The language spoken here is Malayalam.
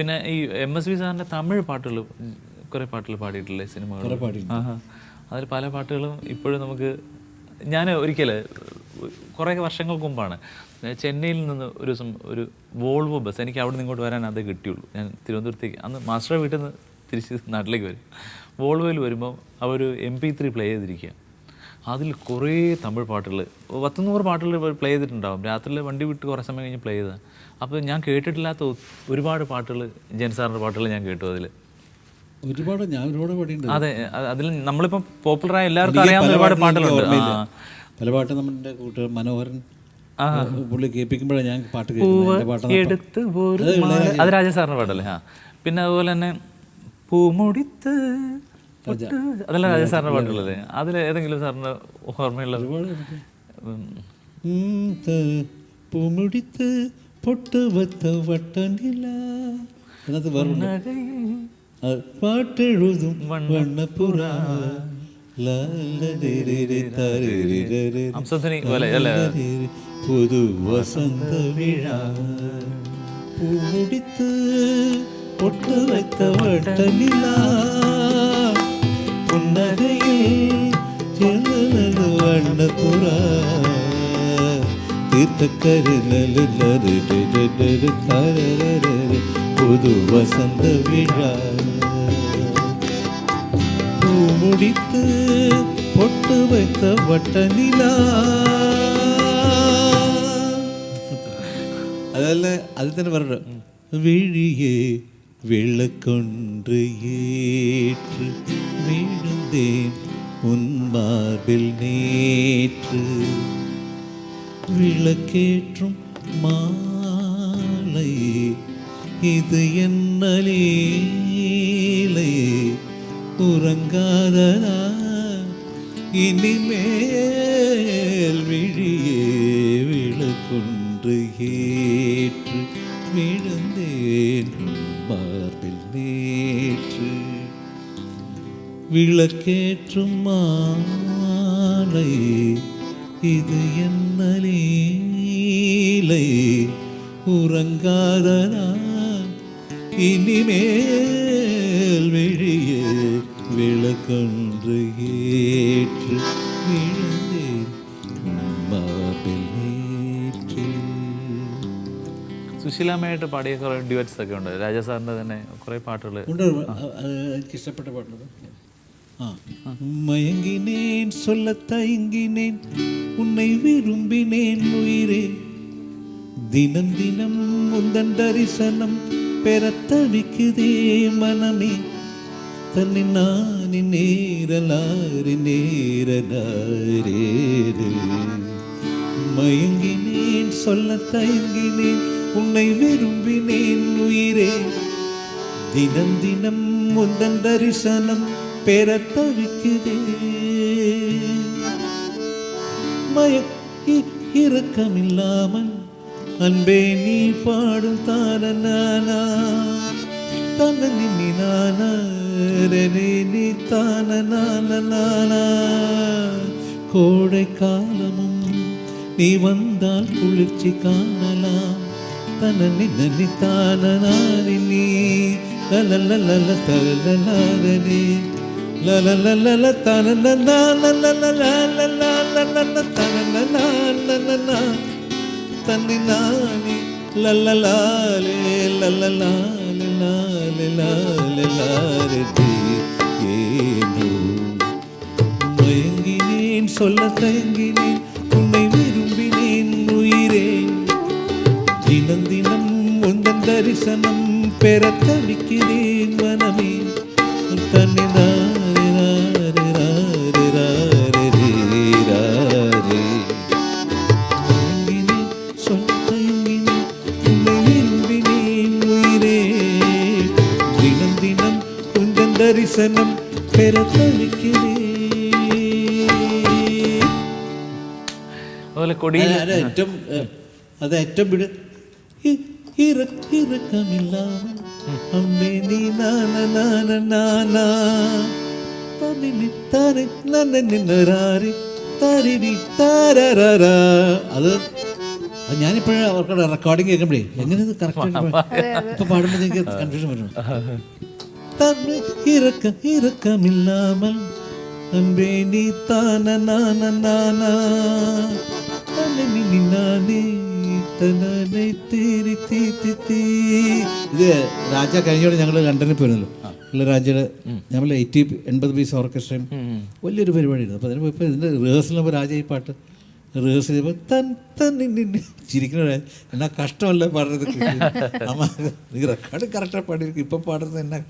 പിന്നെ ഈ എം എസ് വി സാറിന്റെ തമിഴ് പാട്ടുകൾ കുറേ പാട്ടുകൾ പാടിയിട്ടില്ലേ സിനിമകൾ? അതിൽ പല പാട്ടുകളും ഇപ്പോഴും നമുക്ക് ഞാൻ ഒരിക്കൽ കുറേ വർഷങ്ങൾക്ക് മുമ്പാണ് ചെന്നൈയിൽ നിന്ന് ഒരു ദിവസം ഒരു വോൾവോ ബസ് എനിക്ക് അവിടെ നിന്ന് ഇങ്ങോട്ട് വരാൻ അതേ കിട്ടിയുള്ളൂ. ഞാൻ തിരുവനന്തപുരത്തേക്ക് അന്ന് മാസ്റ്റർ വീട്ടിൽ നിന്ന് തിരിച്ച് നാട്ടിലേക്ക് വരും. വോൾവോയിൽ വരുമ്പോൾ അവർ എം പി ത്രീ പ്ലേ ചെയ്തിരിക്കുക അതിൽ കുറേ തമിഴ് പാട്ടുകൾ. പത്തുനൂറ് പാട്ടുകൾ പ്ലേ ചെയ്തിട്ടുണ്ടാകും രാത്രിയിൽ വണ്ടി വിട്ട് കുറേ സമയം കഴിഞ്ഞ് പ്ലേ ചെയ്താൽ അപ്പോൾ ഞാൻ കേട്ടിട്ടില്ലാത്ത ഒരുപാട് പാട്ടുകൾ ജെൻസാറിന്റെ പാട്ടുകൾ ഞാൻ കേട്ടു അതിൽ. ഒരുപാട് ഞാൻ ഒരുപാട് പാടിയിട്ടുണ്ട്. അതെ അതിൽ നമ്മളിപ്പോൾ പോപ്പുലറായ എല്ലാവർക്കും അറിയാൻ അറിയാവുന്ന ഒരുപാട് പാട്ടുകളുണ്ട്. പല പാട്ട് നമ്മുടെ കൂട്ടുകാർ മനോഹരൻ പുള്ളി കേൾപ്പിക്കുമ്പോഴാണ് ഞാൻ പാട്ട് എടുത്ത് അത് രാജസാറിന്റെ പാട്ടല്ലേ? ആ. പിന്നെ അതുപോലെ തന്നെ പൂമുടിത്ത് അതല്ല രാജേഷ് സാറിന്റെ പാട്ടുള്ളത് അതിൽ ഏതെങ്കിലും സാറിന്റെ ഓർമ്മയുള്ള വട്ടനില പാട്ടെഴുതും പുതു വസന്ത വിഴ പൂമുടിത്ത് പൊട്ടുവത്ത വട്ടനില. புன்னகையில் சேர்ந்தது வண்ண புறா? தீர்த்தக்கரு புது வசந்த விழா. பூ முடித்து பொட்டு வைத்த வட்ட நிலா அதல்ல அது தானே வர்றோம் விழியே விளக்கொன்று ஏற்று விழுந்தேன். உன் மார்பில் நேற்று விளக்கேற்றும் மாலை. இது என்ன லீலை உறங்காததா இனிமேல் விழியே விளக்குன்று ஏற்று விழுந்தேன். மார்பில் நேற்று വിളക്കേറ്റും മാലയെ ഇത് എന്നലീലേ ഉറങ്കാതനാൻ ഇനിമേൽ വിഴിയെ വിളക്കൊണ്ടേറ്റ് സുശീലാമ്മയായിട്ട് പാടിയ കുറേ ഡ്യുവറ്റ്സ് ഒക്കെ ഉണ്ട് രാജാസാറിന്റെ തന്നെ കുറേ പാട്ടുകൾ ഉണ്ട് എനിക്കിഷ്ടപ്പെട്ട പാട്ടുകൾ மயங்கினேன் சொல்ல தயங்கினேன் உன்னை விரும்பினேன் உயிரே. தினம் தினம் உந்தன் தரிசனம் பெற தவிக்குதே மனமே. தன்னை நானி நேரலாறு நேரலாரே மயங்கினேன் சொல்ல தயங்கினேன் உன்னை விரும்பினேன் உயிரே. தினம் தினம் முந்தன் தரிசனம் பெற தவிக்குது மயக்கி இறக்கமில்லாமல் அன்பே நீ பாடும் தான நானா தன நின்னி நானே நீ தான நான நானா கோடை காலமும் நீ வந்தால் குளிர்ச்சி காணலாம் தன நின்னி தான நானி நீ லல லல தன்னை நானே லல்லலாலே லல்லலாலே லாலே லாலே லாரே ஏனோ மயங்கினேன் சொல்ல தயங்கினேன் உன்னை விரும்பினேன் உயிரே தினம் தினம் உந்தன் தரிசனம் பெற தவிக்கிறேன் தரிசனம் അത് ഏറ്റവും പിടി ഇറക്കമില്ല ഞാനിപ്പോഴും അവർക്ക് റെക്കോർഡിങ് കേൾക്കുമ്പോഴേ എങ്ങനെ കറക്റ്റ് ഇപ്പൊ പാടുമ്പോൾ എനിക്ക് കൺഫ്യൂഷൻ വരുന്നു. തന്നെ ഇറക്ക ഇറക്കമില്ലാമൽ. அன்பே நீ தான நான ഇത് രാജ കഴിഞ്ഞോടെ ഞങ്ങൾ ലണ്ടനിൽ പോയിരുന്നല്ലോ. ഉള്ള രാജയുടെ ഞമ്മൾ എയ്റ്റി എൺപത് പീസ് ഓർക്കസ്ട്രയും വലിയൊരു പരിപാടിയായിരുന്നു. അപ്പോൾ അതിന് ഇപ്പോൾ ഇതിന്റെ റിഹേഴ്സലിന് രാജ ഈ പാട്ട് റിഹേഴ്സൽ ചെയ്യുമ്പോൾ തൻ തൻ ചിരിക്കുന്ന എന്നാ കഷ്ടമല്ല പാടുന്നത്? അമ്മ നീ റെക്കോർഡ് കറക്റ്റാണ് പാടിയിരിക്കും. ഇപ്പം പാടുന്നത് എന്നാ?